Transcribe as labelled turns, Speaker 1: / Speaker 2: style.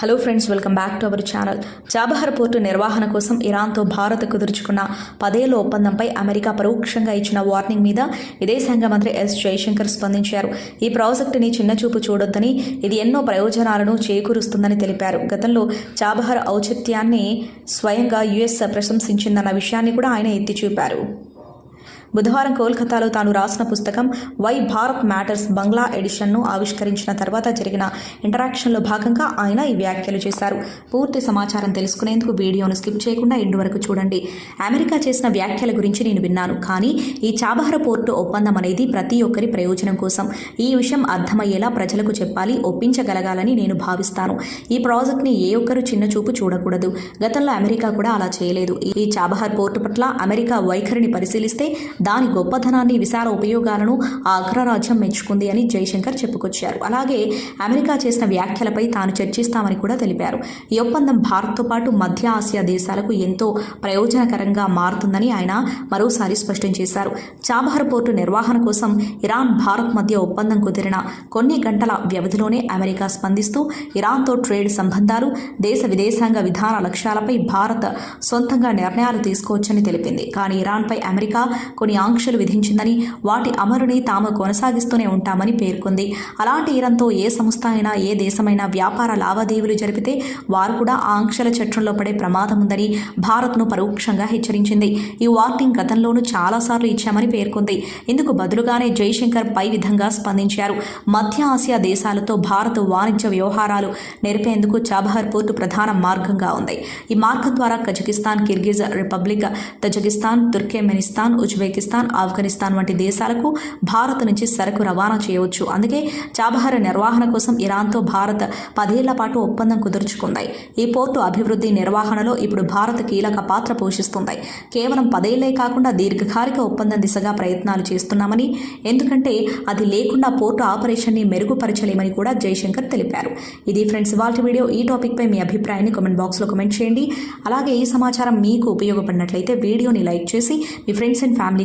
Speaker 1: Hello friends welcome back to our channel Chabahar port నిర్వహణ కోసం ఇరాన్తో భారత్ కుదుర్చుకున్న పదేళ్ళ ఒప్పందంపై అమెరికా పరోక్షంగా ఇచ్చిన వార్నింగ్ మీద విదేశాంగ మంత్రి ఎస్ జయశంకర్ స్పందించారు. ఈ ప్రాజెక్టుని చిన్నచూపు చూడొద్దని ఇది ఎన్నో ప్రయోజనాలను చేకూరుస్తుందని తెలిపారు. గతంలో చాబహార్ ఔచిత్యాన్ని స్వయంగా యుఎస్ ప్రశంసించిందన్న విషయాన్ని కూడా ఆయన ఎత్తి చూపారు బుధవారం కోల్కతాలో తాను రాసిన పుస్తకం వై భారత్ మ్యాటర్స్ బంగ్లా ఎడిషన్ను ఆవిష్కరించిన తర్వాత జరిగిన ఇంటరాక్షన్లో భాగంగా ఆయన ఈ వ్యాఖ్యలు చేశారు. పూర్తి సమాచారం తెలుసుకునేందుకు వీడియోను స్కిప్ చేయకుండా ఎండు వరకు చూడండి. అమెరికా చేసిన వ్యాఖ్యల గురించి నేను విన్నాను. కానీ ఈ చాబహర పోర్టు ఒప్పందం అనేది ప్రతి ఒక్కరి ప్రయోజనం కోసం ఈ విషయం అర్థమయ్యేలా ప్రజలకు చెప్పాలి ఒప్పించగలగాలని నేను భావిస్తాను. ఈ ప్రాజెక్ట్ని ఏ ఒక్కరు చిన్న చూపు చూడకూడదు. గతంలో అమెరికా కూడా అలా చేయలేదు. ఈ చాబహార్ పోర్టు పట్ల అమెరికా వైఖరిని పరిశీలిస్తే దాని గొప్పతనాన్ని విశాల ఉపయోగాలను ఆ అగ్రరాజ్యం మెచ్చుకుంది అని జయశంకర్ చెప్పుకొచ్చారు. అలాగే అమెరికా చేసిన వ్యాఖ్యలపై తాను చర్చిస్తామని కూడా తెలిపారు. ఈ ఒప్పందం భారత్తో పాటు మధ్య ఆసియా దేశాలకు ఎంతో ప్రయోజనకరంగా మారుతుందని ఆయన మరోసారి స్పష్టం చేశారు. చాబహార్ పోర్టు నిర్వహణ కోసం ఇరాన్ భారత్ మధ్య ఒప్పందం కుదిరిన కొన్ని గంటల వ్యవధిలోనే అమెరికా స్పందిస్తూ ఇరాన్తో ట్రేడ్ సంబంధాలు దేశ విదేశాంగ విధాన లక్ష్యాలపై భారత్ సొంతంగా నిర్ణయాలు తీసుకోవచ్చని తెలిపింది. కానీ ఇరాన్పై అమెరికా కొన్ని ఆంక్షలు విధించిందని వాటి అమలుని తాము కొనసాగిస్తూనే ఉంటామని పేర్కొంది. అలాంటి ఇరంతో ఏ సంస్థ అయినా ఏ దేశమైనా వ్యాపార లావాదేవీలు జరిపితే వారు కూడా ఆ ఆంక్షల చట్టంలో పడే ప్రమాదం ఉందని భారత్ను పరోక్షంగా హెచ్చరించింది. ఈ వార్నింగ్ గతంలోనూ చాలాసార్లు ఇచ్చామని పేర్కొంది. ఇందుకు బదులుగానే జైశంకర్ పై విధంగా స్పందించారు. మధ్య ఆసియా దేశాలతో భారత్ వాణిజ్య వ్యవహారాలు నెరిపేందుకు చాబహర్ పోర్టు ప్రధాన మార్గంగా ఉంది. ఈ మార్గం ద్వారా Kazakhstan Kyrgyz Republic Tajikistan Turkmenistan Uzbekistan Afghanistan వంటి దేశాలకు భారత్ నుంచి సరకు రవాణా చేయవచ్చు. అందుకే చాబహార్ నిర్వహణ కోసం ఇరాన్తో భారత్ పదేళ్ళ పాటు ఒప్పందం కుదుర్చుకుంది. ఈ పోర్టు అభివృద్ధి నిర్వహణలో ఇప్పుడు భారత్ కీలక పాత్ర పోషిస్తుంది. కేవలం పదేళ్ళే కాకుండా దీర్ఘకాలిక ఒప్పందం దిశగా ప్రయత్నాలు చేస్తున్నామని ఎందుకంటే అది లేకుండా పోర్టు ఆపరేషన్ని మెరుగుపరచలేమని కూడా జైశంకర్ తెలిపారు. ఇది ఫ్రెండ్స్ వాళ్ళ వీడియో ఈ టాపిక్పై మీ అభిప్రాయాన్ని కామెంట్ బాక్స్లో కామెంట్ చేయండి. అలాగే ఈ సమాచారం మీకు ఉపయోగపడినట్లయితే వీడియోని లైక్ చేసి మీ ఫ్రెండ్స్ అండ్ ఫ్యామిలీ